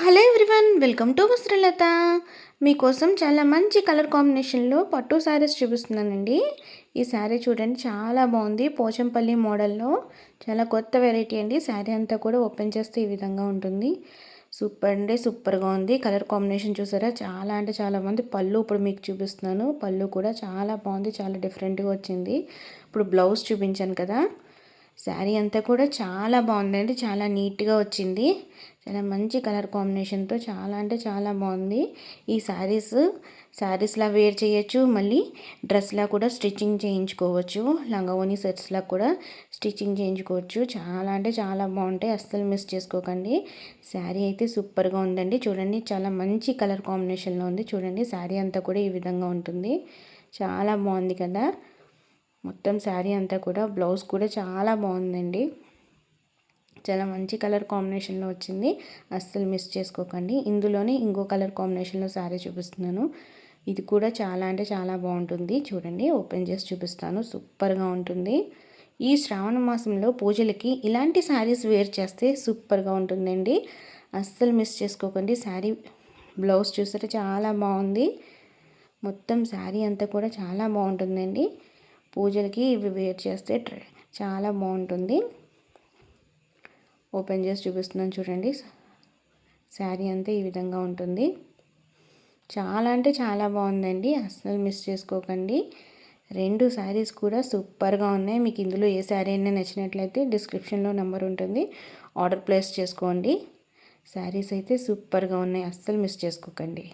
Hello everyone welcome to Vastralatha. మీకోసం చాలా మంచి కలర్ కాంబినేషన్లో పట్టు శారీస్ చూపిస్తున్నానండి. ఈ శారీ చూడండి చాలా బాగుంది. పోచంపల్లి మోడల్లో చాలా కొత్త వెరైటీ అండి. శారీ అంతా కూడా ఓపెన్ చేస్తే ఈ విధంగా ఉంటుంది. సూపర్ అండి సూపర్గా ఉంది. కలర్ కాంబినేషన్ చూసారా? చాలా అంటే చాలా బాగుంది పళ్ళు ఇప్పుడు మీకు చూపిస్తున్నాను. పళ్ళు కూడా చాలా బాగుంది చాలా డిఫరెంట్గా వచ్చింది. ఇప్పుడు బ్లౌజ్ చూపించాను కదా. శారీ అంతా కూడా చాలా బాగుందండి. చాలా నీట్గా వచ్చింది. చాలా మంచి కలర్ కాంబినేషన్తో చాలా అంటే చాలా బాగుంది. ఈ శారీస్ శారీస్లా వేర్ చేయొచ్చు. మళ్ళీ డ్రెస్లా కూడా స్టిచ్చింగ్ చేయించుకోవచ్చు. లంగవోని సెట్స్లా కూడా స్టిచ్చింగ్ చేయించుకోవచ్చు. చాలా అంటే చాలా బాగుంటాయి. అస్సలు మిస్ చేసుకోకండి. శారీ అయితే సూపర్గా ఉందండి. చూడండి చాలా మంచి కలర్ కాంబినేషన్లో ఉంది. చూడండి శారీ అంతా కూడా ఈ విధంగా ఉంటుంది. చాలా బాగుంది కదా. మొత్తం శారీ అంతా కూడా బ్లౌజ్ కూడా చాలా బాగుందండి. చాలా మంచి కలర్ కాంబినేషన్లో వచ్చింది. అస్సలు మిస్ చేసుకోకండి. ఇందులోనే ఇంకో కలర్ కాంబినేషన్లో శారీ చూపిస్తున్నాను. ఇది కూడా చాలా అంటే చాలా బాగుంటుంది. చూడండి ఓపెన్ చేసి చూపిస్తాను. సూపర్గా ఉంటుంది. ఈ శ్రావణ మాసంలో పూజలకి ఇలాంటి శారీస్ వేర్ చేస్తే సూపర్గా ఉంటుందండి. అస్సలు మిస్ చేసుకోకండి. శారీ బ్లౌజ్ చూస్తే చాలా బాగుంది. మొత్తం శారీ అంతా కూడా చాలా బాగుంటుందండి. పూజలకి ఇవి వేర్ చేస్తే చాలా బాగుంటుంది. ఓపెన్ చేసి చూపిస్తున్నాను చూడండి. శారీ అంతా ఈ విధంగా ఉంటుంది. చాలా అంటే చాలా బాగుందండి. అస్సలు మిస్ చేసుకోకండి. రెండు శారీస్ కూడా సూపర్గా ఉన్నాయి. మీకు ఇందులో ఏ శారీ అయినా నచ్చినట్లయితే డిస్క్రిప్షన్లో నెంబర్ ఉంటుంది. ఆర్డర్ ప్లేస్ చేసుకోండి. శారీస్ అయితే సూపర్గా ఉన్నాయి. అస్సలు మిస్ చేసుకోకండి.